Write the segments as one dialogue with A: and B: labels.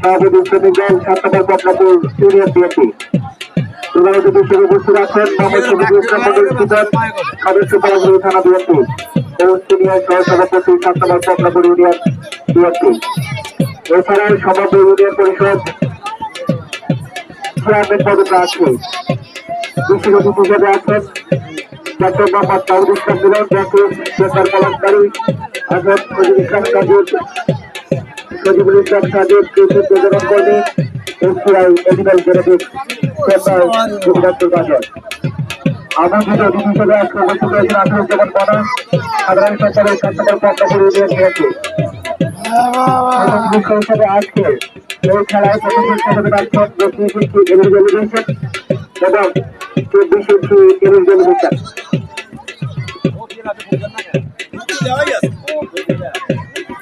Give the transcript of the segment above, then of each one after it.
A: সভাপতি দল সাত নম্বর পটনাপুর ইউনিয়ন বিএনপি। প্রধানত হিসেবে উপস্থিত আছেন মোহাম্মদ শফিকুল ইসলাম মন্ডল সুদান সদস্য পরামর্শ থানা বিএনপি ও সিনিয়র সহসভাপতি সাত নম্বর পটনাপুর ইউনিয়ন বিএনপি। এছাড়াও সমগ্র ইউনিয়ন পরিষদ চেয়ারম্যান পদপ্রার্থী বিশেষ অতিথি হিসেবে আছেন ডক্টর মোহাম্মদ দাউদ ইসলাম মিলন, জাতীয় বেকার কলমকারী, আজাদ সজিব ইসলাম কাজুর সজিবুল ইসলাম কাজুর কৃষি প্রজনন কর্মী SPI animal genetic chamber doctor বাজার আমন্ত্রিত অতিথি হিসেবে আজকে উপস্থিত হয়েছেন আসাদুজ্জামান মনা সাধারণ সরকারের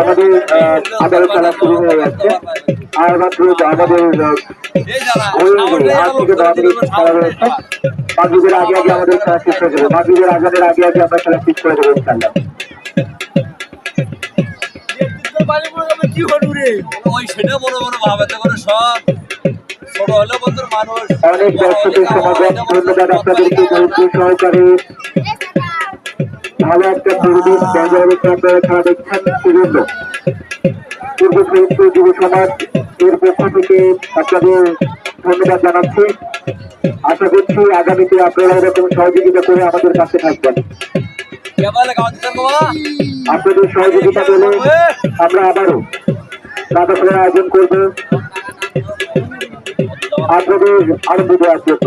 A: আমাদের আদালত খেলা শুরু হয়ে যাচ্ছে। আর মাত্র আমাদের গেল। থেকে দশ মিনিট খেলা রয়েছে মাগরীবের আগে আগে আমাদের খেলা শেষ হয়ে যাবে। মাগরীবের আজানের আগে আগে আমরা খেলা শেষ করে দেবো ইনশাল্লাহ
B: কি হলু রে?
C: ওই সেটা বড় বড় ভাবাতে করে সব। ছোট হলো বন্ধুর মানুষ।
A: অনেক দর্শকের সমাগম ধন্যবাদ আপনাদেরকে ধৈর্য সহকারে। ভালো একটা পরিবেশ বজায় রেখে আপনারা খেলা দেখছেন সেজন্য পূর্ব যুব সমাজ এর পক্ষ থেকে আপনাদের ধন্যবাদ জানাচ্ছি। আশা করছি আগামীতে আপনারা এরকম সহযোগিতা করে আমাদের কাছে থাকবেন। আপনাদের সহযোগিতা পেলে আমরা আবারও দাদা খেলার আয়োজন করব। আপনাদের আনন্দ দেওয়ার জন্য।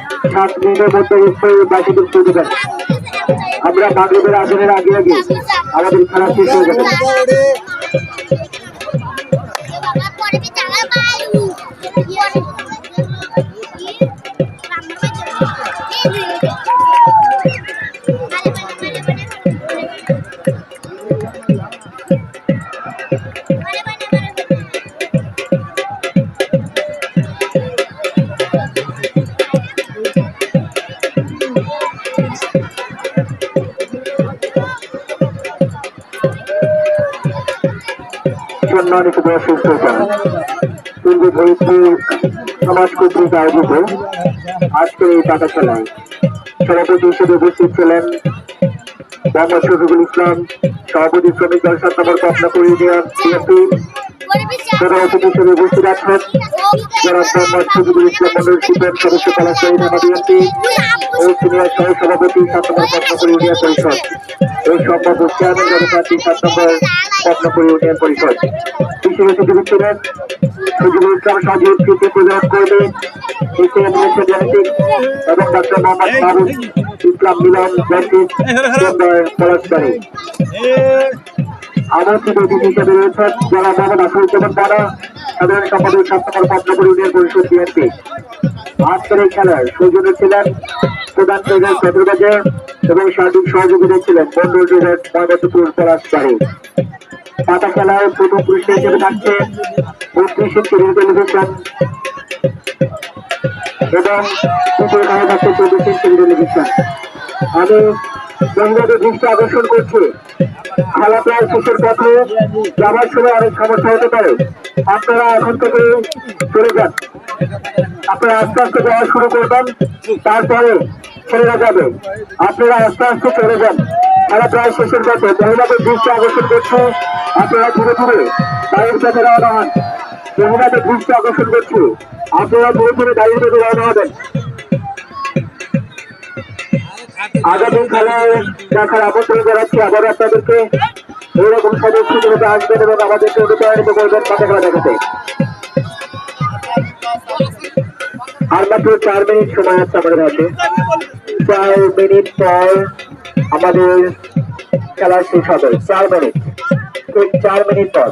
A: সাত মিনিটের মধ্যে নিশ্চয়ই বাকিদের শুরু দেবেন আমরা বাংলাদেশের আসনের আগে আগে আমাদের খেলা শেষ হয়ে যাবে
D: পরে
A: সম্মানিত দর্শক শ্রোতা পূর্ব ফরিদপুর সমাজ কর্তৃক আয়োজিত আজকের এই টাকা খেলায় সভাপতি হিসেবে উপস্থিত ছিলেন মোহাম্মদ শফিকুল ইসলাম, সভাপতি শ্রমিক দল সাত নম্বর পাবনা প্রধান অতিথি হিসেবে উপস্থিত আছেন। যারা মোহাম্মদ শফিকুল ইসলাম মন্ডল সুপেন সদস্য কলাশাহী থানা বিএনপি ও সিনিয়র সহ সভাপতি সাত নম্বর পাবনাপুর ইউনিয়ন পরিষদ। ও সম্ভাব্য চেয়ারম্যান জনপ্রার্থী সাত নম্বর পাবনাপুর ইউনিয়ন পরিষদ। বিশেষ অতিথি ছিলেন সজিবুল ইসলাম সজীব কৃতি প্রদান করবে এসএম জেনেটিক এবং ডক্টর মোহাম্মদ মাহবুব ইসলাম মিলন জাতির চেম্বার পলাশবাড়ি আমন্ত্রিত অতিথি হিসেবে রয়েছেন জেলা মোহাম্মদ আসরুজ্জামান পাড়া সাধারণ সম্পাদক নম্বর ইউনিয়ন পরিষদ বিএনপি। আজকের এই ছিলেন প্রধান চট্টগ্রামে এবং সার্বিক সহযোগিতা ছিলেন মন্ডল পলাশবাড়ি পাতা খেলায় প্রথম পুরস্কার হিসেবে থাকছে বত্রিশ টেলিভিশন এবং তৃতীয় খেলা থাকছে চব্বিশ টেলিভিশন আমি বন্ধুদের দৃষ্টি আকর্ষণ করছি। খেলা প্রায় শেষের পথে যাওয়ার সময় অনেক সমস্যা হতে পারে। আপনারা এখন থেকে চলে যান। আপনারা আস্তে আস্তে যাওয়া শুরু করবেন, তারপরে ছেলেরা যাবে। আপনারা আস্তে আস্তে চলে যান। খেলা প্রায় শেষের পথে। মহিলাদের দৃষ্টি আকর্ষণ করছে আপনারা ধীরে ধীরে বাইরের পথে রওনা হন। মহিলাদের দৃষ্টি আকর্ষণ করছি। আপনারা ধরে ধরে দাঁড়িয়ে থেকে রওনা হবেন। আগামী খেলায় দেখার আমন্ত্রণ জানাচ্ছি। আবার আপনাদেরকে এইরকম সদস্যগুলোতে আসবেন এবং আমাদেরকে অনুপ্রাণিত করবেন পাতা খেলা দেখাতে। আর মাত্র চার মিনিট সময় আছে আমাদের হাতে চার মিনিট পর আমাদের খেলা শেষ হবে। চার মিনিট। চার মিনিট পর।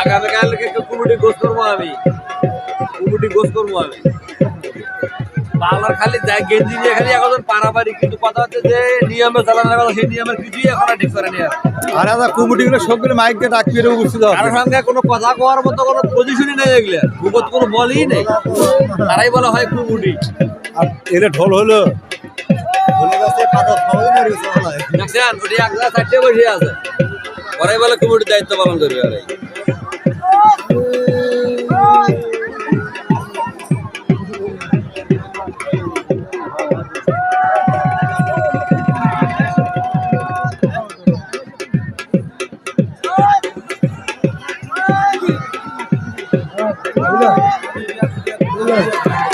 C: আগামীকালকে একটু কুমুটি গোস করব আমি। কুমুটি গোস করব আমি। বাংলার খালি যাই গেঞ্জি নিয়ে খালি এখন পারাপারি কিন্তু কথা হচ্ছে যে নিয়মে চালানোর কথা সেই নিয়মের কিছুই এখন আর ঠিক করে নিয়ে
E: আর। দাদা কুমুটি গুলো সব করে মাইক দিয়ে ডাকি বুঝতে দাও
C: কারোর সঙ্গে কোনো কথা কোয়ার মতো কোনো পজিশনই নেই এগুলো। ভূগত কোনো বলই নেই। তারাই বলা হয় কুমুটি।
E: আর এলে ঢোল হলো। মেরে।
C: দেখছেন? ওটি এক জায়গায় চারটে বসে আছে। ওরাই বলে কুমুটির দায়িত্ব পালন করবে। ওরাই এই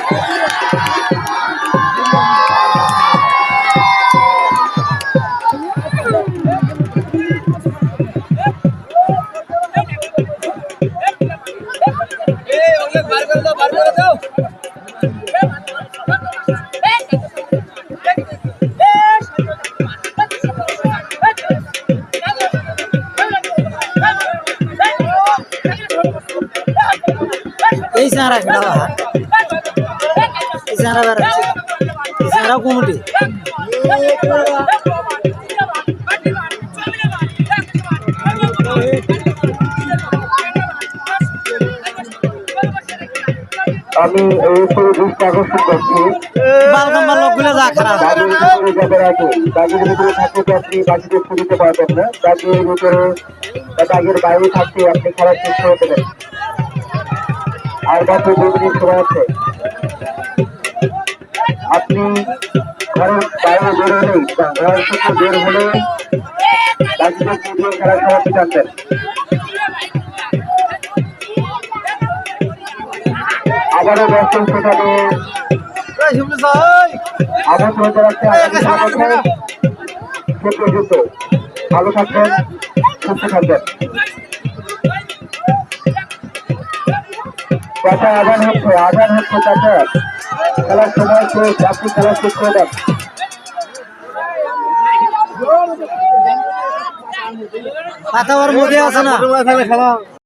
B: চেহারা খেলা এই বেড়াচ্ছে চেহারা কমিটি
A: আমি এই উপরে দৃষ্টি আকর্ষণ করছি।
B: বালকাম্বার লোকগুলো যা খারাপ
A: দাগের ভিতরে যাদের আছে দাগের ভিতরে থাকলে তো আপনি বাকিদের দিতে পারবেন না দাগের ভিতরে দাগের বাইরে থাকতে আপনি খেলা শেষ করে দেবেন আর মাত্র দু মিনিট সময় আছে। আপনি ঘরের বাইরে বের হলেই বা ঘর থেকে বের হলে বাকিদের দিয়ে খেলা সমাপ্তি জানতেন আবারও দর্শক সেখানে ভালো থাকবেন সুস্থ থাকবেন। চাচা আদান হচ্ছে আদান হচ্ছে চাচা খেলার সময় তো চাকরি খেলা শেষ করে দেন।
B: পাতা ওর মধ্যে আছে না?